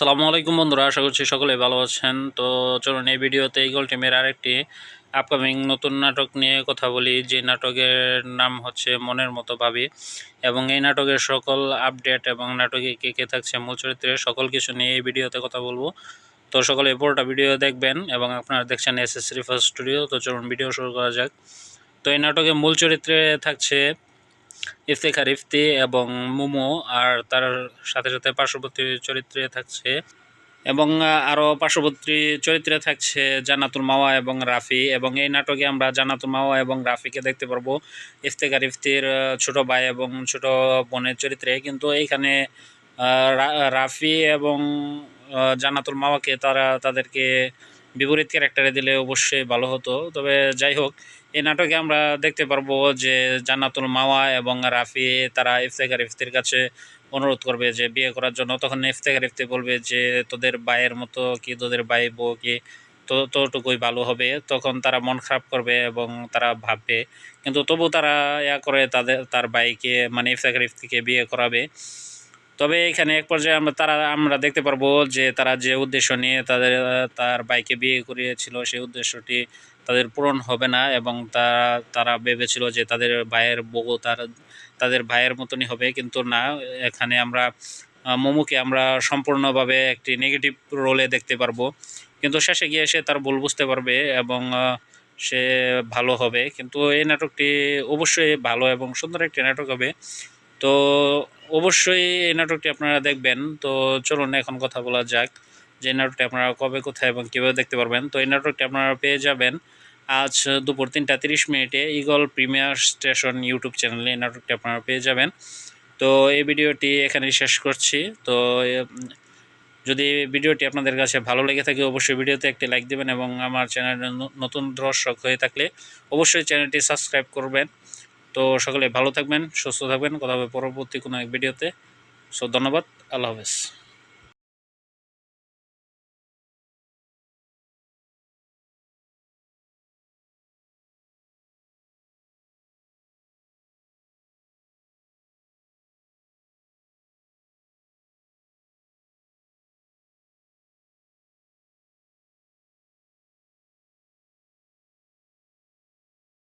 আসসালামু আলাইকুম বন্ধুরা, আশা করছি সকলে ভালো আছেন। তো চলুন, এই ভিডিওতে ইগল টিমের আরেকটি আপকামিং নতুন নাটক নিয়ে কথা বলি। যে নাটকের নাম হচ্ছে মনের মতো ভাবি। এবং এই নাটকের সকল আপডেট এবং নাটকে কে কে থাকছে মূল চরিত্রে, সকল কিছু নিয়ে এই ভিডিওতে কথা বলব। তো সকলে পুরোটা ভিডিও দেখবেন এবং আপনারা দেখছেন এস এস ফার্স্ট স্টুডিও তো চলুন, ভিডিও শুরু করা যাক। তো এই নাটকে মূল চরিত্রে থাকছে ইফতেখার ইফতি এবং মোমো আর তার সাথে সাথে পার্শ্ববর্তী চরিত্রে থাকছে এবং আরও পার্শ্ববর্তী চরিত্রে থাকছে জান্নাতুল মাওয়া এবং রাফি এবং এই নাটকে আমরা জান্নাতুল মাওয়া এবং রাফিকে দেখতে পারব। ইফতেখার ইফতির ছোট ভাই এবং ছোট বোনের চরিত্রে কিন্তু এইখানে রাফি এবং জান্নাতুল মাওয়াকে তারা তাদেরকে বিপরীত ক্যারেক্টারে দিলে অবশ্যই ভালো হতো। তবে যাই হোক, এই নাটকে আমরা দেখতে পারব যে জান্নাতুল মাওয়া এবং রাফি, তারা ইফতেখার ইফতির কাছে অনুরোধ করবে যে বিয়ে করার জন্য। তখন ইফতেখার ইফতি বলবে যে, তোদের ভাইয়ের মতো কি, তোদের ভাই বউ কি, তো, তোটুকুই ভালো হবে। তখন তারা মন খারাপ করবে এবং তারা ভাববে, কিন্তু তবু তারা ইয়া করে তাদের, তার ভাইকে মানে ইফতেখার ইফতিকে বিয়ে করাবে। তবে এখানে এক পর্যায়ে আমরা, তারা, আমরা দেখতে পারব যে তারা যে উদ্দেশ্য নিয়ে তাদের, তার বাইকে বিয়ে করিয়েছিল, সেই উদ্দেশ্যটি তাদের পূরণ হবে না এবং তারা তারা ভেবেছিল যে তাদের ভাইয়ের বউ তার, তাদের ভাইয়ের মতনই হবে। কিন্তু না, এখানে আমরা, মোমোকে আমরা সম্পূর্ণভাবে একটি নেগেটিভ রোলে দেখতে পারব। কিন্তু শেষে গিয়ে সে তার ভুল বুঝতে পারবে এবং সে ভালো হবে। কিন্তু এই নাটকটি অবশ্যই ভালো এবং সুন্দর একটি নাটক হবে। তো অবশ্যই এই নাটকটি আপনারা দেখবেন। তো চলুন এখন কথা বলা যাক যে নাটকটি আপনারা কবে, কোথায় এবং কীভাবে দেখতে পারবেন। তো এই নাটকটি আপনারা পেয়ে যাবেন আজ দুপুর তিনটা তিরিশ মিনিটে ইগল প্রিমিয়ার স্টেশন ইউটিউব চ্যানেলে এই নাটকটি আপনারা পেয়ে যাবেন। তো এই ভিডিওটি এখানেই শেষ করছি। তো যদি ভিডিওটি আপনাদের কাছে ভালো লেগে থাকে, অবশ্যই ভিডিওতে একটি লাইক দেবেন এবং আমার চ্যানেলে নতুন দর্শক হয়ে থাকলে অবশ্যই চ্যানেলটি সাবস্ক্রাইব করবেন। তো সকলে ভালো থাকবেন, সুস্থ থাকবেন। কথা হবে পরবর্তী কোনো এক ভিডিওতে। সো ধন্যবাদ, আল্লাহ হাফেজ।